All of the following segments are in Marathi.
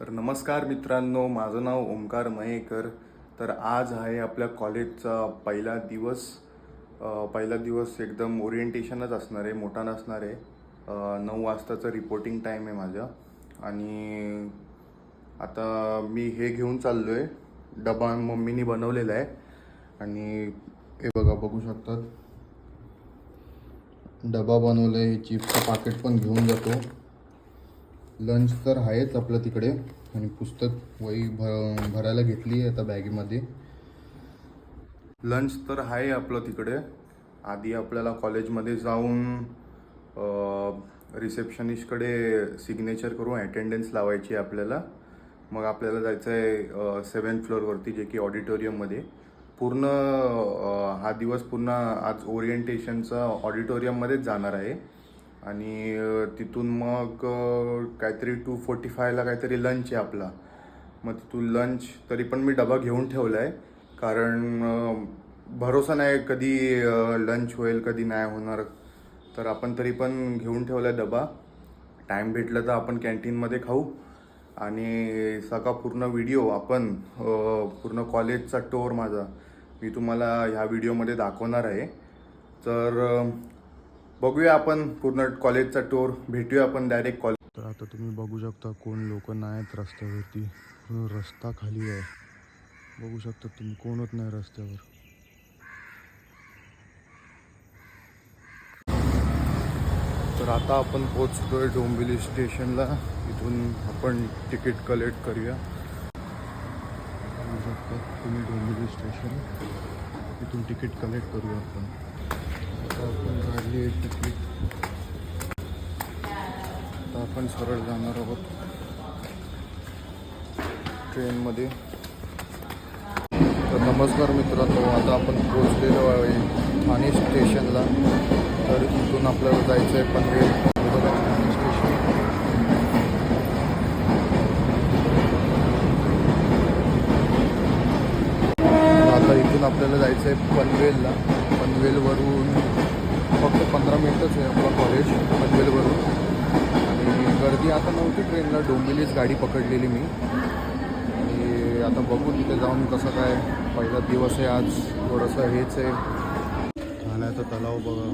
तर नमस्कार मित्रांनो माझं नाव ओंकार मयेकर तर आज आहे आपल्या कॉलेजचा पहिला दिवस. पहिला दिवस एकदम ओरिएंटेशनच असणार आहे मोठा नसणार आहे. नऊ वाजताचं रिपोर्टिंग टाईम आहे माझा. आणि आता मी हे घेऊन चाललो आहे डबा मम्मीनी बनवलेला आहे. आणि हे बघा बघू शकतात. डबा बनवलं आहे चिप्सचं पाकिट पण घेऊन जातो. लंच तर आहेच आपलं तिकडे. आणि पुस्तक वही भ भरायला घेतली आहे आता बॅगेमध्ये. लंच तर आहे आपलं तिकडे. आधी आपल्याला कॉलेजमध्ये जाऊन रिसेप्शनिस्टकडे सिग्नेचर करून अटेंडन्स लावायची आहे आपल्याला. मग आपल्याला जायचं आहे सेवन्थ फ्लोअरवरती जे की ऑडिटोरियममध्ये पूर्ण हा दिवस पूर्ण आज ओरिएंटेशनचा ऑडिटोरियममध्येच जाणार आहे. आणि तिथून मग काहीतरी टू फोर्टी फायला काहीतरी लंच आहे आपला. मग तिथून लंच तरी पण मी डबा घेऊन ठेवला आहे कारण भरोसा नाही कधी लंच होईल कधी नाही होणार. तर आपण तरी पण घेऊन ठेवला आहे डबा. टाईम भेटला तर आपण कॅन्टीनमध्ये खाऊ. आणि सगळा पूर्ण व्हिडिओ आपण पूर्ण कॉलेजचा टोर माझा मी तुम्हाला ह्या व्हिडिओमध्ये दाखवणार आहे. तर बघूया आपण पूर्ण कॉलेजचा टूर भेटूया आपण डायरेक्ट कॉलेज तर आता तुम्ही बघू शकता कोण लोक नाहीत रस्त्यावरती. रस्ता खाली आहे. बघू शकता तुम्ही कोणच नाही रस्त्यावर. तर आता आपण पोचतोय डोंबिवली स्टेशनला. इथून आपण तिकीट कलेक्ट करूया. बघू शकता तुम्ही डोंबिवली स्टेशन. इथून तिकीट कलेक्ट करूया आपण. आपण काढली आहे तिकीट आता आपण सरळ जाणार आहोत. ट्रेनमध्ये. तर नमस्कार मित्रांनो आता आपण पोहोचलेलो आहे ठाणे स्टेशनला. तर इथून आपल्याला जायचं आहे पनवेल. स्टेशन आता इथून आपल्याला जायचं आहे पनवेलला. पनवेलवरून फक्त पंधरा मिनटंच आहे आपलं कॉलेज पनवेलवरून आणि गर्दी आता नव्हती ट्रेनला डोंबिवलीच गाडी पकडलेली मी. आणि आता बघू तिथे जाऊन कसं काय पहिला दिवस आहे आज थोडंसं हेच आहे. ठाण्याचा तलाव बघा.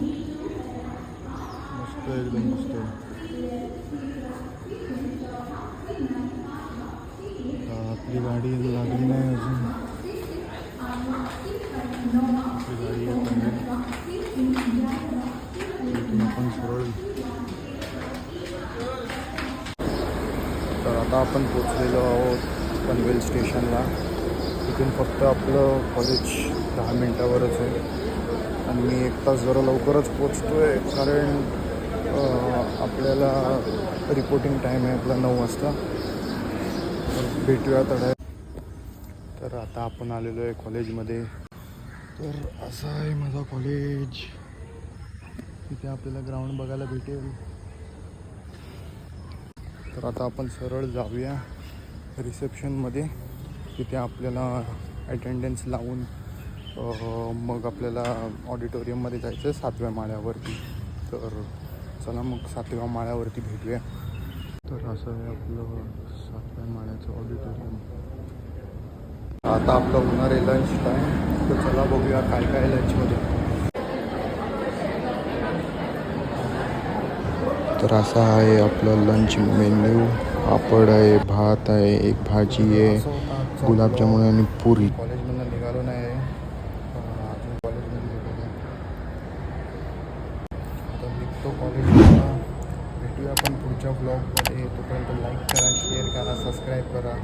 मस्त एकदम मस्त आता आपली गाडी लागली नाही अजून. तर आता आपण पोचलेलो आहोत पनवेल स्टेशनला. तिथून फक्त आपलं कॉलेज दहा मिनटावरच आहे. आणि मी एक तास जरा लवकरच पोचतो आहे कारण आपल्याला रिपोर्टिंग टाईम आहे आपला नऊ वाजता. भेटूया तडा. तर आता आपण आलेलो आहे कॉलेजमध्ये तर असं आहे माझा कॉलेज तिथे आपल्याला ग्राउंड बघायला भेटेल. तर आता आपण सरळ जाऊया रिसेप्शनमध्ये तिथे आपल्याला अटेंडन्स लावून मग आपल्याला ऑडिटोरियममध्ये जायचं आहे सातव्या माळ्यावरती. तर चला मग सातव्या माळ्यावरती भेटूया. तर असं आहे आपलं सातव्या माळ्याचं ऑडिटोरियम आता आपलं होणार आहे लंच टाईम तर चला बघूया काय काय लंचमध्ये तर असं आहे आपलं लंच मेन्यू पापड आहे भात आहे एक भाजी आहे गुलाबजामुन आणि पुरी। कॉलेजमधून निघालो नाही आहे. अजून कॉलेजमध्ये गेलो नाही. आता निघतो कॉलेजला भेटूया आपण पुढच्या ब्लॉगमध्ये तोपर्यंत लाईक करा शेअर करा सबस्क्राईब करा.